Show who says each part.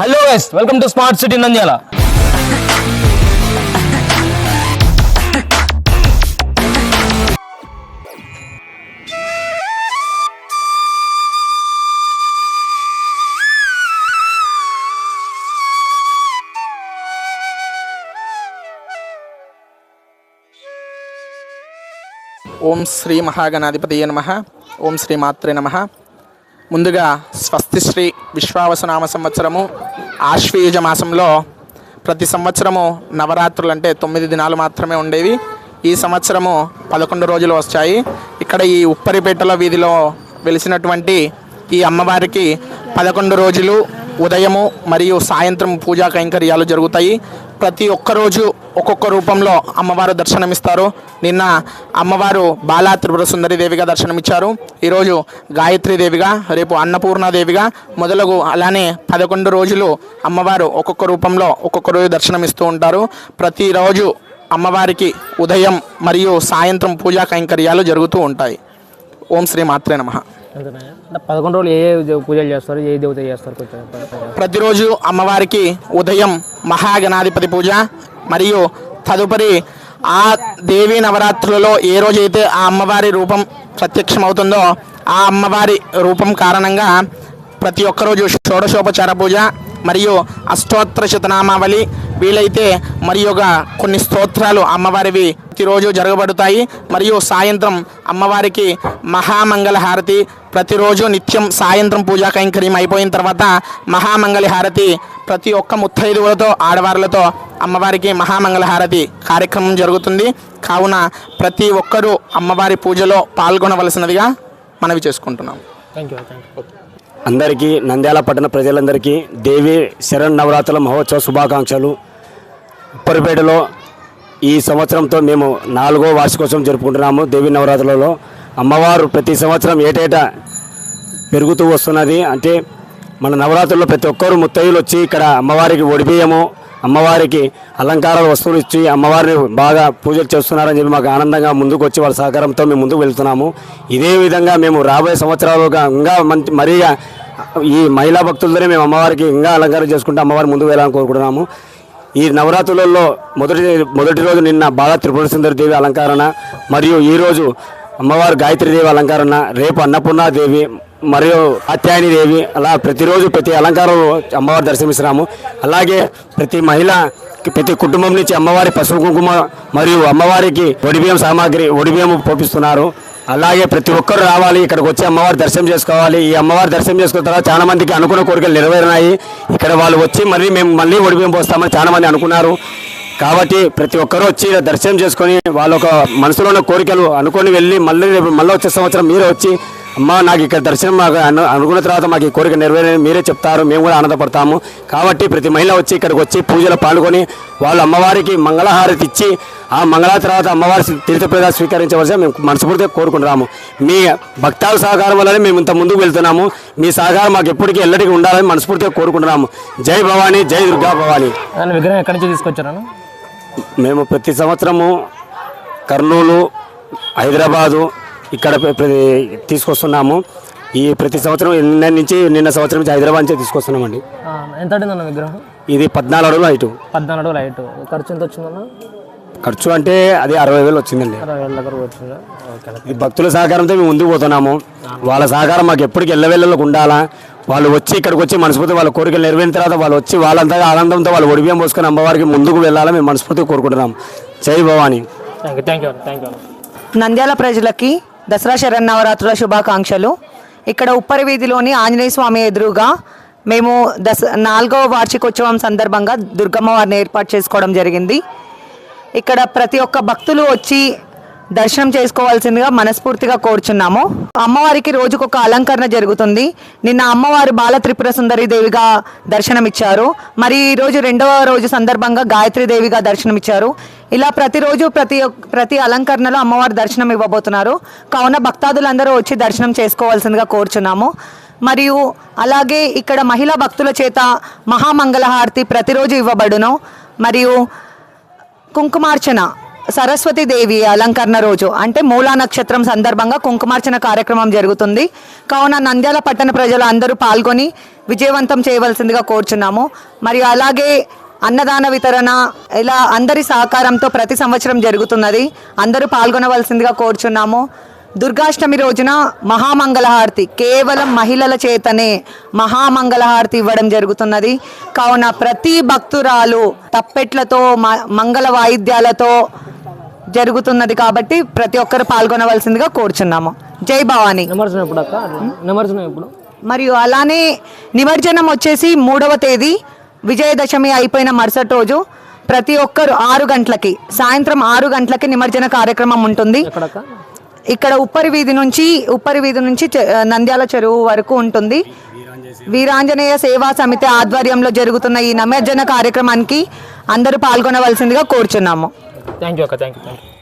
Speaker 1: Hello guys welcome to smart city Nandyala.
Speaker 2: ఓం శ్రీ మహాగణాధిపతి నమ. ఓం శ్రీ మాత్రే నమ. ముందుగా స్వస్తిశ్రీ విశ్వావసనామ సంవత్సరము ఆశ్వీయుజ మాసంలో ప్రతి సంవత్సరము నవరాత్రులు అంటే తొమ్మిది దినాలు మాత్రమే ఉండేవి. ఈ సంవత్సరము పదకొండు రోజులు వచ్చాయి. ఇక్కడ ఈ ఉప్పరిపేటల వీధిలో వెలిసినటువంటి ఈ అమ్మవారికి పదకొండు రోజులు ఉదయము మరియు సాయంత్రం పూజా కైంకర్యాలు జరుగుతాయి. ప్రతి ఒక్క రోజు ఒక్కొక్క రూపంలో అమ్మవారు దర్శనమిస్తారు. నిన్న అమ్మవారు బాలా త్రిపుర సుందరి దేవిగా దర్శనమిచ్చారు. ఈరోజు గాయత్రి దేవిగా రేపు అన్నపూర్ణాదేవిగా మొదలగు అలానే పదకొండు రోజులు అమ్మవారు ఒక్కొక్క రూపంలో ఒక్కొక్క రోజు దర్శనమిస్తూ ఉంటారు. ప్రతిరోజు అమ్మవారికి ఉదయం మరియు సాయంత్రం పూజా కైంకర్యాలు జరుగుతూ ఉంటాయి. ఓం శ్రీ మాత్రే నమః.
Speaker 1: పదకొండు రోజులు ఏ పూజలు చేస్తారు ఏ దేవత చేస్తారు కొంచెం
Speaker 2: ప్రతిరోజు అమ్మవారికి ఉదయం మహాగణాధిపతి పూజ మరియు తదుపరి ఆ దేవీ నవరాత్రులలో ఏ రోజైతే ఆ అమ్మవారి రూపం ప్రత్యక్షమవుతుందో ఆ అమ్మవారి రూపం కారణంగా ప్రతి ఒక్కరోజు షోడశోపచార పూజ మరియు అష్టోత్తర శతనామావళి వీలైతే మరి ఒక కొన్ని స్తోత్రాలు అమ్మవారివి ప్రతిరోజు జరగబడతాయి. మరియు సాయంత్రం అమ్మవారికి మహామంగళ హారతి ప్రతిరోజు నిత్యం సాయంత్రం పూజా కైంకర్యం అయిపోయిన తర్వాత మహామంగళ హారతి ప్రతి ఒక్క ముత్తైదువులతో ఆడవారులతో అమ్మవారికి మహామంగళ హారతి కార్యక్రమం జరుగుతుంది. కావున ప్రతి ఒక్కరూ అమ్మవారి పూజలో పాల్గొనవలసినదిగా మనవి చేసుకుంటున్నాం.
Speaker 1: థ్యాంక్ యూ థ్యాంక్ యూ
Speaker 3: అందరికీ నంద్యాల పట్టణ ప్రజలందరికీ దేవి శరణ్ నవరాత్రుల మహోత్సవ శుభాకాంక్షలు. ఉప్పరిపేటలో ఈ సంవత్సరంతో మేము నాలుగో వార్షికోత్సవం జరుపుకుంటున్నాము దేవి నవరాత్రులలో. అమ్మవారు ప్రతి సంవత్సరం ఏటేటా పెరుగుతూ వస్తున్నది. అంటే మన నవరాత్రుల్లో ప్రతి ఒక్కరు ముత్తయ్యలు వచ్చి ఇక్కడ అమ్మవారికి ఒడిబియ్యము అమ్మవారికి అలంకారాల వస్తువులు ఇచ్చి అమ్మవారిని బాగా పూజలు చేస్తున్నారని చెప్పి మాకు ఆనందంగా ముందుకు వచ్చి వాళ్ళ సహకారంతో మేము ముందుకు వెళ్తున్నాము. ఇదే విధంగా మేము రాబోయే సంవత్సరాలుగా ఇంకా మంచి మరీగా ఈ మహిళా భక్తులతోనే మేము అమ్మవారికి ఇంకా అలంకారం చేసుకుంటూ అమ్మవారి ముందుకు వెళ్ళాలని కోరుకుంటున్నాము. ఈ నవరాత్రులలో మొదటి మొదటి రోజు నిన్న బాగా త్రిపుర సుందరి దేవి అలంకరణ మరియు ఈరోజు అమ్మవారు గాయత్రి దేవి అలంకరణ రేపు అన్నపూర్ణాదేవి మరియు అత్యాయని దేవి అలా ప్రతిరోజు ప్రతి అలంకారం అమ్మవారు దర్శనమిస్తున్నాము. అలాగే ప్రతి మహిళ ప్రతి కుటుంబం నుంచి అమ్మవారి పసుపు కుంకుమ మరియు అమ్మవారికి ఒడిబియ్యం సామాగ్రి ఒడిబియ్యం పోపిస్తున్నారు. అలాగే ప్రతి ఒక్కరు రావాలి ఇక్కడికి వచ్చి అమ్మవారి దర్శనం చేసుకోవాలి. ఈ అమ్మవారి దర్శనం చేసుకున్న తర్వాత చాలా మందికి అనుకున్న కోరికలు నెరవేరినాయి. ఇక్కడ వాళ్ళు వచ్చి మళ్ళీ మేము మళ్ళీ ఒడిబియ్యం పోస్తామని చాలా మంది అనుకున్నారు. కాబట్టి ప్రతి ఒక్కరూ వచ్చి దర్శనం చేసుకొని వాళ్ళ ఒక మనసులో ఉన్న కోరికలు అనుకొని వెళ్ళి మళ్ళీ రేపు మళ్ళీ వచ్చే సంవత్సరం మీరే వచ్చి అమ్మ నాకు ఇక్కడ దర్శనం మాకు అను అనుకున్న తర్వాత మాకు ఈ కోరిక నెరవేరని మీరే చెప్తారు మేము కూడా ఆనందపడతాము. కాబట్టి ప్రతి మహిళ వచ్చి ఇక్కడికి వచ్చి పూజలో పాల్గొని వాళ్ళు అమ్మవారికి మంగళహారతి ఇచ్చి ఆ మంగళ తర్వాత అమ్మవారి తీర్థప్రద స్వీకరించవలసి మేము మనస్ఫూర్తిగా కోరుకుంటున్నాము. మీ భక్తాల సహకారం వల్లనే మేము ఇంత ముందుకు వెళ్తున్నాము. మీ సహకారం మాకు ఎప్పటికీ ఎల్లటికీ ఉండాలని మనస్ఫూర్తిగా కోరుకుంటున్నాము. జై భవానీ జై దుర్గా భవానీ.
Speaker 1: విగ్రహం ఎక్కడి నుంచి తీసుకొచ్చారను
Speaker 3: మేము ప్రతి సంవత్సరము కర్నూలు హైదరాబాదు ఇక్కడ తీసుకొస్తున్నాము. ఈ ప్రతి సంవత్సరం నిన్న నుంచి నిన్న సంవత్సరం నుంచి హైదరాబాద్ నుంచి తీసుకొస్తున్నామండి.
Speaker 1: ఎంత విగ్రహం?
Speaker 3: ఇది పద్నాలుగు అడుగులు హైటు
Speaker 1: పద్నాలుగు అడుగులు హైట్ ఖర్చు ఎంత వచ్చిందన్న
Speaker 3: ఖర్చు అంటే అది అరవై వేలు వచ్చిందండి. ఈ భక్తుల సహకారంతో మేము ముందుకు పోతున్నాము. వాళ్ళ సహకారం మాకు ఎప్పటికీ ఎల్లవెళ్ళకు ఉండాలా. వాళ్ళు వచ్చి ఇక్కడికి వచ్చి మనస్ఫూర్తి వాళ్ళ కోరికలు నెరవేరిన తర్వాత వాళ్ళు వచ్చి వాళ్ళంతగా ఆనందంతో వాళ్ళు ఒడిబియ్యం పోసుకొని అమ్మవారికి ముందుకు వెళ్ళాలని మేము మనస్ఫూర్తిగా కోరుకుంటున్నాం. జై Bhavani.
Speaker 1: Thank you thank you thank you
Speaker 4: Nandyala ప్రజలకి దసరా శరన్నవరాత్రుల శుభాకాంక్షలు. ఇక్కడ ఉప్పరి వీధిలోని ఆంజనేయ స్వామి ఎదురుగా మేము దస నాలుగవ వార్షికోత్సవం సందర్భంగా దుర్గమ్మ వారిని ఏర్పాటు చేసుకోవడం జరిగింది. ఇక్కడ ప్రతి ఒక్క భక్తులు వచ్చి దర్శనం చేసుకోవాల్సిందిగా మనస్ఫూర్తిగా కోరుచున్నాము. అమ్మవారికి రోజుకొక అలంకరణ జరుగుతుంది. నిన్న అమ్మవారు బాల త్రిపుర సుందరి దేవిగా దర్శనమిచ్చారు. మరి ఈరోజు రెండవ రోజు సందర్భంగా గాయత్రి దేవిగా దర్శనమిచ్చారు. ఇలా ప్రతిరోజు ప్రతి ప్రతి అలంకరణలో అమ్మవారు దర్శనం ఇవ్వబోతున్నారు. కావున భక్తాదులందరూ వచ్చి దర్శనం చేసుకోవాల్సిందిగా కోరుచున్నాము. మరియు అలాగే ఇక్కడ మహిళా భక్తుల చేత మహామంగళహారతి ప్రతిరోజు ఇవ్వబడును. మరియు కుంకుమార్చన సరస్వతి దేవి అలంకరణ రోజు అంటే మూలా నక్షత్రం సందర్భంగా కుంకుమార్చన కార్యక్రమం జరుగుతుంది. కావున నంద్యాల పట్టణ ప్రజలు అందరూ పాల్గొని విజయవంతం చేయవలసిందిగా కోరుచున్నాము. మరియు అలాగే అన్నదాన వితరణ ఇలా అందరి సహకారంతో ప్రతి సంవత్సరం జరుగుతున్నది. అందరూ పాల్గొనవలసిందిగా కోరుచున్నాము. దుర్గాష్టమి రోజున మహామంగళహారతి కేవలం మహిళల చేతనే మహామంగళహారతి ఇవ్వడం జరుగుతున్నది. కావున ప్రతి భక్తురాలు తప్పెట్లతో మ- మంగళ వాయిద్యాలతో జరుగుతున్నది కాబట్టి ప్రతి ఒక్కరు పాల్గొనవలసిందిగా కోరుచున్నాము. జై భవానీ.
Speaker 1: నిమజ్జనం ఎప్పుడు అక్క? నిమజ్జనం ఎప్పుడు?
Speaker 4: మరియు అలానే నిమజ్జనం వచ్చేసి మూడవ తేదీ విజయదశమి అయిపోయిన మరుసటి రోజు ప్రతి ఒక్కరు ఆరు గంటలకి సాయంత్రం ఆరు గంటలకి నిమజ్జన కార్యక్రమం ఉంటుంది.
Speaker 1: ఎక్కడక్క
Speaker 4: ఇక్కడ ఉప్పరి వీధి నుంచి ఉప్పరి వీధి నుంచి చె- నంద్యాల చెరువు వరకు ఉంటుంది. వీరాంజనేయ సేవా సమితి ఆధ్వర్యంలో జరుగుతున్న ఈ నిమజ్జన కార్యక్రమానికి అందరూ పాల్గొనవలసిందిగా కోరుచున్నాము.
Speaker 1: థ్యాంక్ యూ అక్క థ్యాంక్ యూ థ్యాంక్ యూ